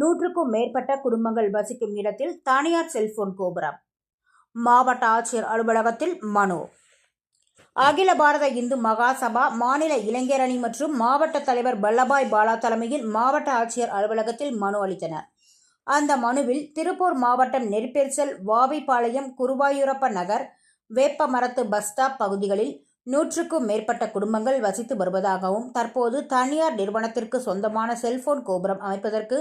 நூற்றுக்கும் மேற்பட்ட குடும்பங்கள் வசிக்கும் இடத்தில் தனியார் செல்போன் கோபுரம். மாவட்ட ஆட்சியர் அலுவலகத்தில் மனு. அகில பாரத இந்து மகாசபா மாநில இளைஞர் அணி மற்றும் மாவட்ட தலைவர் வல்லபாய் பாலா தலைமையில் மாவட்ட ஆட்சியர் அலுவலகத்தில் மனு அளித்தனர். அந்த மனுவில் திருப்பூர் மாவட்டம் நெருப்பெரிசல் வாவிப்பாளையம் குருவாயூரப்ப நகர் வேப்பமரத்து பஸ் ஸ்டாப் பகுதிகளில் நூற்றுக்கும் மேற்பட்ட குடும்பங்கள் வசித்து வருவதாகவும் தற்போது தனியார் நிறுவனத்திற்கு சொந்தமான செல்போன் கோபுரம் அமைப்பதற்கு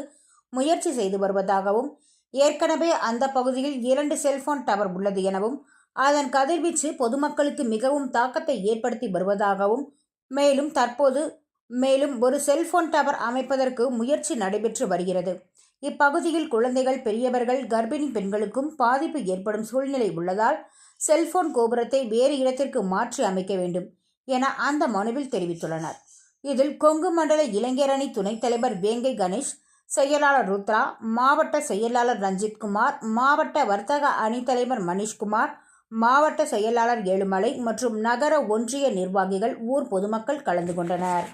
முயற்சி செய்து வருவதாகவும் ஏற்கனவே அந்த பகுதியில் இரண்டு செல்போன் டவர் உள்ளது எனவும் அதன் கதிர்வீச்சு பொதுமக்களுக்கு மிகவும் தாக்கத்தை ஏற்படுத்தி வருவதாகவும் மேலும் தற்போது மேலும் ஒரு செல்போன் டவர் அமைப்பதற்கு முயற்சி நடைபெற்று வருகிறது. இப்பகுதியில் குழந்தைகள் பெரியவர்கள் கர்ப்பிணி பெண்களுக்கும் பாதிப்பு ஏற்படும் சூழ்நிலை உள்ளதால் செல்போன் கோபுரத்தை வேறு இடத்திற்கு மாற்றி அமைக்க வேண்டும் என அந்த மனுவில் தெரிவித்துள்ளனர். இதில் கொங்கு மண்டல இளைஞரணி துணைத் தலைவர் வேங்கை கணேஷ் செயலாளர் ருத்ரா மாவட்ட செயலாளர் ரஞ்சித்குமார் மாவட்ட வர்த்தக அணித்தலைவர் மணிஷ்குமார் மாவட்ட செயலாளர் ஏழுமலை மற்றும் நகர ஒன்றிய நிர்வாகிகள் ஊர் பொதுமக்கள் கலந்து கொண்டனர்.